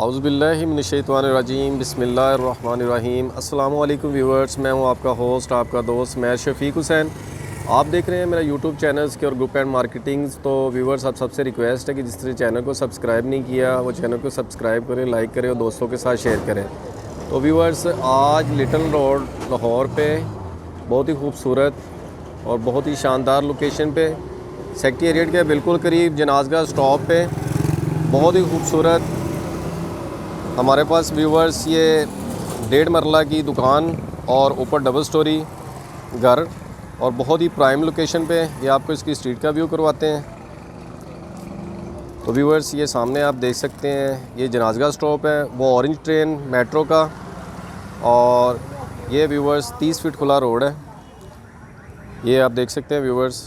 आउज़बिल्लिमिनशैतवानरजीम बिसमीम अल्लाम व्यूवर्स मैं हूँ आपका होस्ट, आपका दोस्त, मैं शफीक हुसैन। आप देख रहे हैं मेरा यूट्यूब चैनल्स के और ग्रुप एंड मार्केटिंग्स तो व्यूवर्स आप सबसे रिक्वेस्ट है कि जिस तरह चैनल को सब्सक्राइब नहीं किया, वो चैनल को सब्सक्राइब करें, लाइक करें और दोस्तों के साथ शेयर करें। तो व्यूवर्स आज लिटल रोड लाहौर पे, बहुत ही खूबसूरत और बहुत ही शानदार लोकेशन पे सेक्रेटेरिएट के बिल्कुल करीब जनाजगा स्टॉप पे, बहुत ही खूबसूरत हमारे पास व्यूवर्स ये डेढ़ मरला की दुकान और ऊपर डबल स्टोरी घर और बहुत ही प्राइम लोकेशन पे ये आपको इसकी स्ट्रीट का व्यू करवाते हैं। तो व्यूवर्स ये सामने आप देख सकते हैं, ये जनाजगा स्टॉप है, वो ऑरेंज ट्रेन मेट्रो का और ये व्यूवर्स 30 फीट खुला रोड है। ये आप देख सकते हैं व्यूवर्स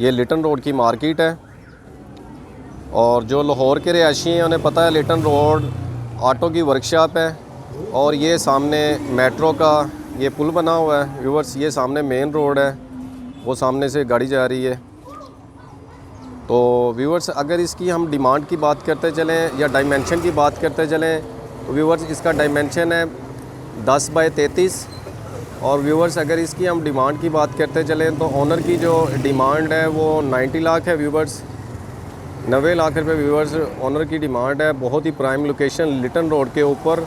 ये लिटन रोड की मार्केट है और जो लाहौर के रिहायशी हैं, उन्हें पता है लिटन रोड ऑटो की वर्कशॉप है और ये सामने मेट्रो का ये पुल बना हुआ है। व्यूवर्स ये सामने मेन रोड है। वो सामने से गाड़ी जा रही है। तो व्यूवर्स अगर इसकी हम डिमांड की बात करते चलें या डायमेंशन की बात करते चलें तो व्यूवर्स इसका डायमेंशन है दस बाय तैंतीस। और व्यूवर्स अगर इसकी हम डिमांड की बात करते चलें तो ऑनर की जो डिमांड है वो 90 लाख है व्यूवर्स नबे लाख रुपये व्यूवर्स ऑनर की डिमांड है। बहुत ही प्राइम लोकेशन लिटन रोड के ऊपर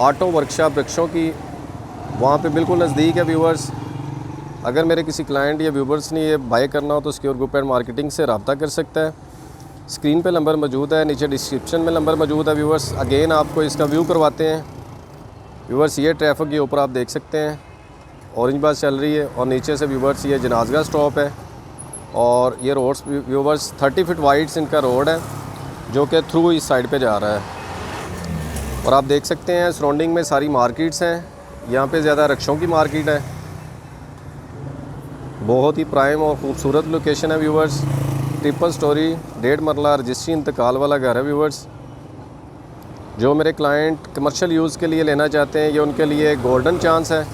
ऑटो वर्कशॉप रिक्शों की वहाँ पे बिल्कुल नज़दीक है व्यूवर्स अगर मेरे किसी क्लाइंट या व्यूवर्स ने ये बाय करना हो तो सिक्योर ग्रुप एंड मार्केटिंग से रबता कर सकता है। स्क्रीन पे नंबर मौजूद है, नीचे डिस्क्रिप्शन में नंबर मौजूद है व्यूवर्स अगेन आपको इसका व्यू करवाते हैं। व्यूवर्स ये ट्रैफ़िक के ऊपर आप देख सकते हैं। ऑरेंज बस चल रही है और नीचे से व्यूवर्स ये जनाजगा स्टॉप है। और ये रोड्स व्यूवर्स 30 फीट वाइड्स इनका रोड है, जो कि थ्रू इस साइड पे जा रहा है। और आप देख सकते हैं सराउंडिंग में सारी मार्केट्स हैं। यहाँ पे ज़्यादा रक्षों की मार्केट है। बहुत ही प्राइम और ख़ूबसूरत लोकेशन है व्यूवर्स ट्रिपल स्टोरी डेढ़ मरला रजिस्ट्री इंतकाल वाला घर है व्यूवर्स जो मेरे क्लाइंट कमर्शियल यूज़ के लिए लेना चाहते हैं, ये उनके लिए गोल्डन चांस है।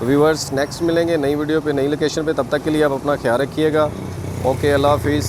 तो व्यूवर्स नेक्स्ट मिलेंगे नई वीडियो पे, नई लोकेशन पे, तब तक के लिए आप अपना ख्याल रखिएगा। ओके अल्लाह हाफिज़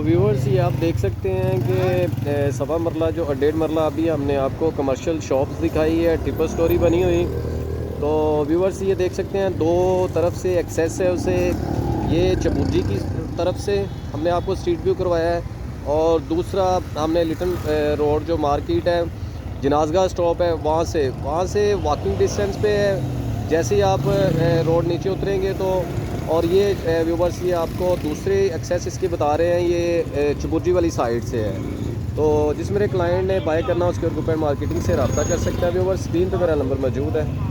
व्यूअर्स ये आप देख सकते हैं कि सवा मरला जो डेढ़ मरला अभी हमने आपको कमर्शियल शॉप्स दिखाई है ट्रिपल स्टोरी बनी हुई। तो व्यूअर्स ये देख सकते हैं, दो तरफ़ से एक्सेस है उसे। ये चबूजी की तरफ़ से हमने आपको स्ट्रीट व्यू करवाया है। और दूसरा, हमने लिटन रोड जो मार्केट है, जनाजगा स्टॉप है, वहाँ से वहाँ से वॉकिंग डिस्टेंस पे है। जैसे ही आप रोड नीचे उतरेंगे तो और ये व्यूवर्स ये आपको दूसरे एक्सेस इसकी बता रहे हैं, ये चबुर्जी वाली साइड से है। तो जिस मेरे क्लाइंट ने बाय करना, उसके ऊपर मार्केटिंग से रबा कर सकता है व्यूवर्स स्क्रीन पर मेरा नंबर मौजूद है।